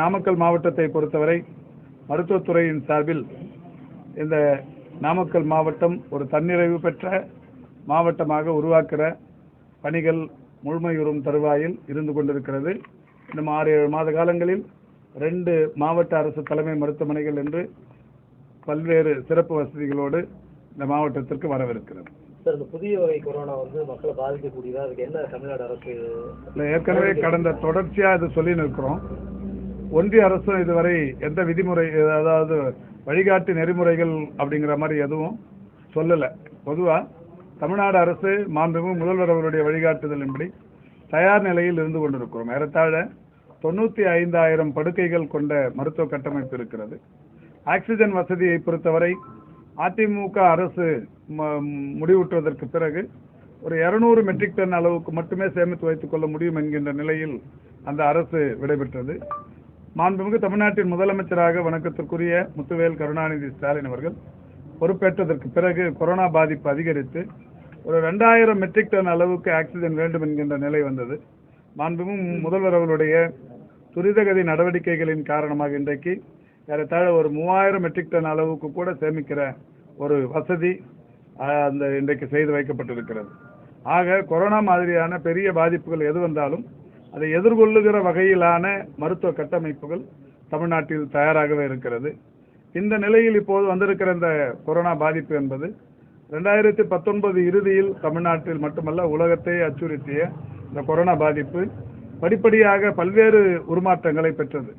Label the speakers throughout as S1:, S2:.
S1: நாமக்கல் மாவட்டத்தை பொறுத்தவரை மருத்துவத்துறையின் சார்பில் இந்த நாமக்கல் மாவட்டம் ஒரு தன்னிறைவு பெற்ற மாவட்டமாக உருவாக்குற பணிகள் முழுமையுறும் தருவாயில் இருந்து கொண்டிருக்கிறது. இன்னும் ஆறு ஏழு மாத காலங்களில் ரெண்டு மாவட்ட அரசு தலைமை மருத்துவமனைகள் என்று பல்வேறு சிறப்பு வசதிகளோடு இந்த மாவட்டத்திற்கு வரவிருக்கிறது.
S2: சார் இந்த புதிய வகை கொரோனா வந்து மக்களை பாதிக்கக்கூடியதா? அதுக்கு என்ன தமிழ்நாடு அரசு
S1: இல்லை ஏற்கனவே கடந்த தொடர்ச்சியாக இது சொல்லி நிற்கிறோம். ஒன்றிய அரசும் இதுவரை எந்த விதிமுறை அதாவது வழிகாட்டு நெறிமுறைகள் அப்படிங்கிற மாதிரி எதுவும் சொல்லலை. பொதுவாக தமிழ்நாடு அரசு மாண்புமிகு முதல்வர் அவருடைய வழிகாட்டுதலின்படி தயார் நிலையில் இருந்து கொண்டிருக்கிறோம். ஏறத்தாழ தொண்ணூற்றி ஐந்தாயிரம் படுக்கைகள் கொண்ட மருத்துவ கட்டமைப்பு இருக்கிறது. ஆக்சிஜன் வசதியை பொறுத்தவரை அதிமுக அரசு ம- முடிவுற்றுவதற்கு பிறகு ஒரு 200 மெட்ரிக் டன் அளவுக்கு மட்டுமே சேமித்து வைத்துக் கொள்ள முடியும் என்கின்ற நிலையில் அந்த அரசு விடைபெற்றது. மாண்புமிகு தமிழ்நாட்டின் முதலமைச்சராக வணக்கத்திற்குரிய முத்துவேல் கருணாநிதி ஸ்டாலின் அவர்கள் பொறுப்பேற்றதற்கு பிறகு கொரோனா பாதிப்பு அதிகரித்து ஒரு ரெண்டாயிரம் மெட்ரிக் டன் அளவுக்கு ஆக்சிஜன் வேண்டும் என்கின்ற நிலை வந்தது. மாண்புமிகு முதல்வர் அவர்களுடைய துரிதகதி நடவடிக்கைகளின் காரணமாக இன்றைக்கு ஏறத்தாழ ஒரு மூவாயிரம் மெட்ரிக் டன் அளவுக்கு கூட சேமிக்கிற ஒரு வசதி அந்த இன்றைக்கு செய்து வைக்கப்பட்டிருக்கிறது. ஆக கொரோனா மாதிரியான பெரிய பாதிப்புகள் எது வந்தாலும் அதை எதிர்கொள்ளுகிற வகையிலான மருத்துவ கட்டமைப்புகள் தமிழ்நாட்டில் தயாராகவே இருக்கிறது. இந்த நிலையில் இப்போது வந்திருக்கிற இந்த கொரோனா பாதிப்பு என்பது ரெண்டாயிரத்தி பத்தொன்பது இறுதியில் தமிழ்நாட்டில் மட்டுமல்ல உலகத்தை அச்சுறுத்திய இந்த கொரோனா பாதிப்பு படிப்படியாக பல்வேறு உருமாற்றங்களை பெற்றது.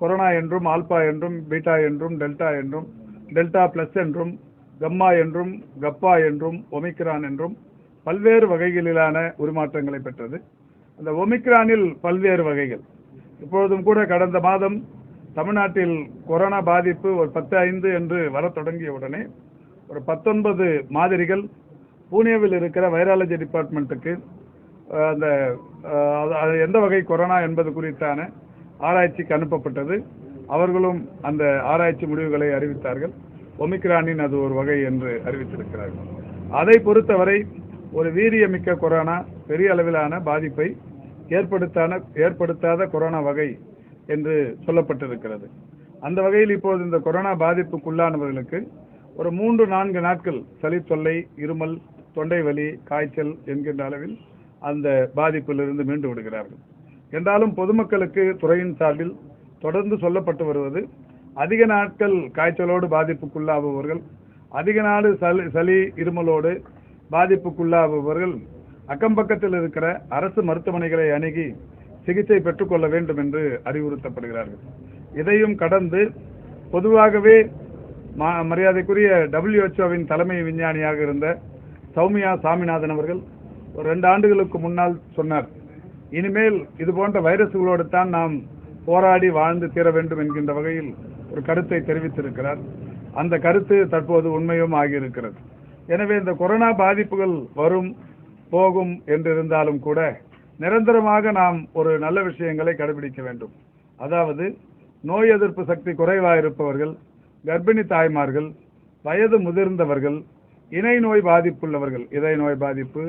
S1: கொரோனா என்றும் ஆல்பா என்றும் பீட்டா என்றும் டெல்டா என்றும் டெல்டா பிளஸ் என்றும் கம்மா என்றும் கப்பா என்றும் ஒமிக்ரான் என்றும் பல்வேறு வகைகளிலான உருமாற்றங்களை பெற்றது. அந்த ஒமிக்ரானில் பல்வேறு வகைகள். இப்பொழுதும் கூட கடந்த மாதம் தமிழ்நாட்டில் கொரோனா பாதிப்பு ஒரு பத்து ஐந்து என்று வரத் தொடங்கிய உடனே ஒரு பத்தொன்பது மாதிரிகள் பூனேவில் இருக்கிற வைராலஜி டிபார்ட்மெண்ட்டுக்கு அந்த அது- அது எந்த வகை கொரோனா என்பது குறித்தான ஆராய்ச்சிக்கு அனுப்பப்பட்டது. அவர்களும் அந்த ஆராய்ச்சி முடிவுகளை அறிவித்தார்கள். ஒமிக்ரானின் அது ஒரு வகை என்று அறிவித்திருக்கிறார்கள். அதை பொறுத்தவரை ஒரு வீரியமிக்க கொரோனா பெரிய அளவிலான பாதிப்பை ஏற்படுத்தான ஏற்படுத்தாத கொரோனா வகை என்று சொல்லப்பட்டிருக்கிறது. அந்த வகையில் இப்போது இந்த கொரோனா பாதிப்புக்குள்ளானவர்களுக்கு ஒரு மூன்று நான்கு நாட்கள் சளி தொல்லை இருமல் தொண்டை வலி காய்ச்சல் என்கின்ற அளவில் அந்த பாதிப்பிலிருந்து மீண்டு விடுகிறார்கள். என்றாலும் பொதுமக்களுக்கு துறையின் சார்பில் தொடர்ந்து சொல்லப்பட்டு வருவது அதிக நாட்கள் காய்ச்சலோடு பாதிப்புக்குள்ளாகுபவர்கள் அதிக நாடு சளி சளி இருமலோடு பாதிப்புக்குள்ளாகுபவர்கள் அக்கம் பக்கத்தில் இருக்கிற அரசு மருத்துவமனைகளை அணுகி சிகிச்சை பெற்றுக்கொள்ள வேண்டும் என்று அறிவுறுத்தப்படுகிறார்கள். இதையும் கடந்து பொதுவாகவே மா- மரியாதைக்குரிய டபிள்யூஹெச்ஓவின் தலைமை விஞ்ஞானியாக இருந்த சௌமியா சாமிநாதன் அவர்கள் ஒரு ரெண்டு ஆண்டுகளுக்கு முன்னால் சொன்னார் இனிமேல் இது போன்ற வைரஸ்களோடு தான் நாம் போராடி வாழ்ந்து தீர வேண்டும் என்கின்ற வகையில் ஒரு கருத்தை தெரிவித்திருக்கிறார். அந்த கருத்து தற்போது உண்மையும் ஆகியிருக்கிறது. எனவே இந்த கொரோனா பாதிப்புகள் வரும் போகும் என்றிருந்தாலும் கூட நிரந்தரமாக நாம் ஒரு நல்ல விஷயங்களை கடைபிடிக்க வேண்டும். அதாவது நோய் எதிர்ப்பு சக்தி குறைவாக இருப்பவர்கள் கர்ப்பிணி தாய்மார்கள் வயது முதிர்ந்தவர்கள் இணை நோய் பாதிப்புள்ளவர்கள் இதய நோய் பாதிப்பு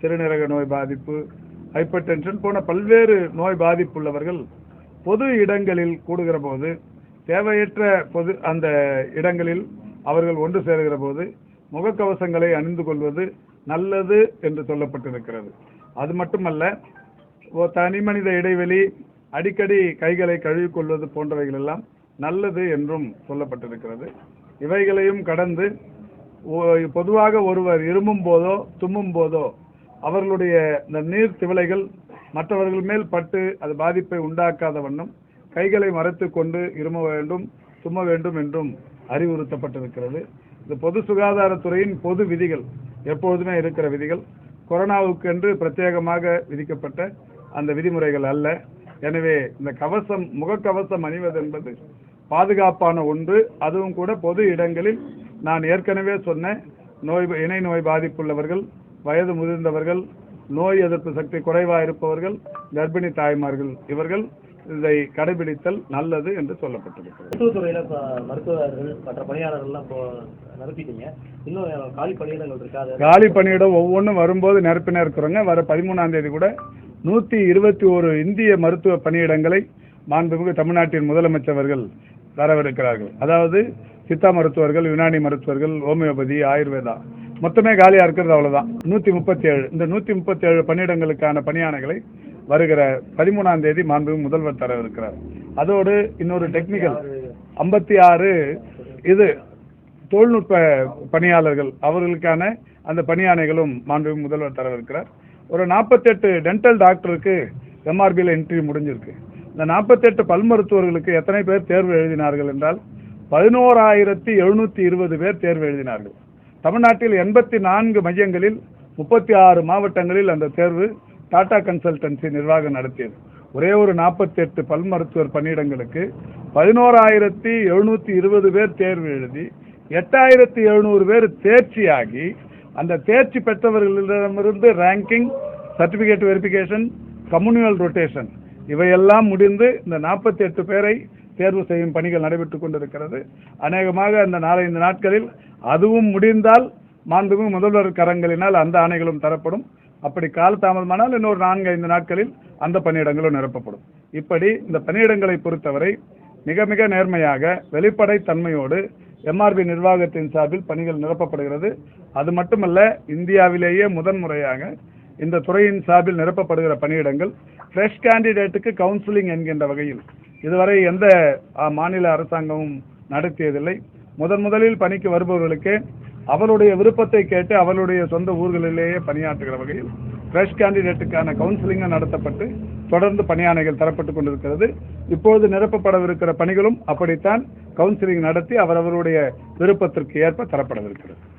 S1: சிறுநீரக நோய் பாதிப்பு ஹைப்பர் டென்ஷன் போன பல்வேறு நோய் பாதிப்புள்ளவர்கள் பொது இடங்களில் கூடுகிற போது தேவையற்ற பொது அந்த இடங்களில் அவர்கள் ஒன்று சேருகிற போது முகக்கவசங்களை அணிந்து கொள்வது நல்லது என்று சொல்லப்பட்டிருக்கிறது. அது மட்டுமல்ல ஓ தனி மனித இடைவெளி அடிக்கடி கைகளை கழுவிக்கொள்வது போன்றவைகள் எல்லாம் நல்லது என்றும் சொல்லப்பட்டிருக்கிறது. இவைகளையும் கடந்து பொதுவாக ஒருவர் இருமும் போதோ தும்மும் போதோ அவர்களுடைய இந்த நீர் திவலைகள் மற்றவர்கள் மேல் பட்டு அது பாதிப்பை உண்டாக்காத வண்ணம் கைகளை மறைத்து கொண்டு இரும வேண்டும் தும்ம வேண்டும் என்றும் அறிவுறுத்தப்பட்டிருக்கிறது. இது பொது சுகாதாரத்துறையின் பொது விதிகள். எப்போதுமே இருக்கிற விதிகள். கொரோனாவுக்கு என்று பிரத்யேகமாக விதிக்கப்பட்ட அந்த விதிமுறைகள் அல்ல. எனவே இந்த கவசம் முகக்கவசம் அணிவது என்பது பாதுகாப்பான ஒன்று. அதுவும் கூட பொது இடங்களில் நான் ஏற்கனவே சொன்ன நோய் இணை நோய் பாதிப்புள்ளவர்கள் வயது முதிர்ந்தவர்கள் நோய் எதிர்ப்பு சக்தி குறைவாக இருப்பவர்கள் கர்ப்பிணி தாய்மார்கள் இவர்கள் இதை கடைபிடித்தல் நல்லது என்று சொல்லப்பட்டிருக்கிறது.
S2: மருத்துவத்துறையில இப்ப மருத்துவர்கள் மற்ற பணியாளர்கள்லாம் இப்போ நிரப்பிட்டீங்க. இன்னும் காலி பணியிடங்கள் இருக்கா? அது
S1: காலி பணியிடம் ஒவ்வொன்றும் வரும்போது நிரப்பினா இருக்கிறோங்க. வர பதிமூணாம் தேதி கூட நூற்றி இருபத்தி ஒரு இந்திய மருத்துவ பணியிடங்களை மாண்புமிகு தமிழ்நாட்டின் முதலமைச்சர் அவர்கள் வரவிருக்கிறார்கள் அதாவது சித்தா மருத்துவர்கள் யுனானி மருத்துவர்கள் ஹோமியோபதி ஆயுர்வேதா. மொத்தமே காலியா இருக்கிறது அவ்வளவுதான். நூத்தி முப்பத்தி ஏழு. இந்த நூத்தி முப்பத்தி ஏழு பணியிடங்களுக்கான பணியாணைகளை வருகிற பதிமூணாம் தேதி மாண்பு முதல்வர் தர இருக்கிறார். அதோடு இன்னொரு டெக்னிக்கல் ஐம்பத்தி ஆறு இது தொழில்நுட்ப பணியாளர்கள் அவர்களுக்கான அந்த பணியாணைகளும் மாண்பு முதல்வர் தரவிருக்கிறார் ஒரு நாற்பத்தெட்டு டென்டல் டாக்டருக்கு எம்ஆர்பியில் இன்டர்வியூ முடிஞ்சிருக்கு. இந்த நாற்பத்தெட்டு பல் மருத்துவர்களுக்கு எத்தனை பேர் தேர்வு எழுதினார்கள் என்றால் பதினோராயிரத்தி எழுநூற்றி இருபது பேர் தேர்வு எழுதினார்கள். தமிழ்நாட்டில் எண்பத்தி நான்கு மையங்களில் முப்பத்தி ஆறு மாவட்டங்களில் அந்த தேர்வு டாடா கன்சல்டன்சி நிர்வாகம் நடத்தியது. ஒரே ஒரு நாற்பத்தெட்டு பல் மருத்துவர் பணியிடங்களுக்கு பதினோராயிரத்தி எழுநூத்தி இருபது பேர் தேர்வு எழுதி எட்டாயிரத்தி எழுநூறு பேர் தேர்ச்சியாகி அந்த தேர்ச்சி பெற்றவர்களிடமிருந்து ranking certificate verification communal rotation இவையெல்லாம் முடிந்து இந்த நாற்பத்தி எட்டு பேரை தேர்வு செய்யும் பணிகள் நடைபெற்று கொண்டிருக்கிறது. அநேகமாக அந்த நாலஞ்சு நாட்களில் அதுவும் முடிந்தால் மாண்புமிகு முதல்வர் கரங்களினால் அந்த ஆணைகளும் தரப்படும். அப்படி காலதாமதமானால் இன்னொரு நான்கு ஐந்து நாட்களில் அந்த பணியிடங்களும் நிரப்பப்படும். இப்படி இந்த பணியிடங்களை பொறுத்தவரை மிக மிக நேர்மையாக வெளிப்படை தன்மையோடு எம்ஆர்பி நிர்வாகத்தின் சார்பில் பணிகள் நிரப்பப்படுகிறது. அது மட்டுமல்ல இந்தியாவிலேயே முதன்முறையாக இந்த துறையின் சார்பில் நிரப்பப்படுகிற பணியிடங்கள் ஃப்ரெஷ் கேண்டிடேட்டுக்கு கவுன்சிலிங் என்கின்ற வகையில் இதுவரை எந்த மாநில அரசாங்கமும் நடத்தியதில்லை. முதன் முதலில் பணிக்கு வருபவர்களுக்கே அவருடைய விருப்பத்தை கேட்டு அவருடைய சொந்த ஊர்களிலேயே பணியாற்றுகிற வகையில் ஃப்ரெஷ் கேண்டிடேட்டுக்கான கவுன்சிலிங்கும் நடத்தப்பட்டு தொடர்ந்து பணியாணைகள் தரப்பட்டு கொண்டிருக்கிறது. இப்போது நிரப்பப்படவிருக்கிற பணிகளும் அப்படித்தான் கவுன்சிலிங் நடத்தி அவரவருடைய விருப்பத்திற்கு ஏற்ப தரப்படவிருக்கிறது.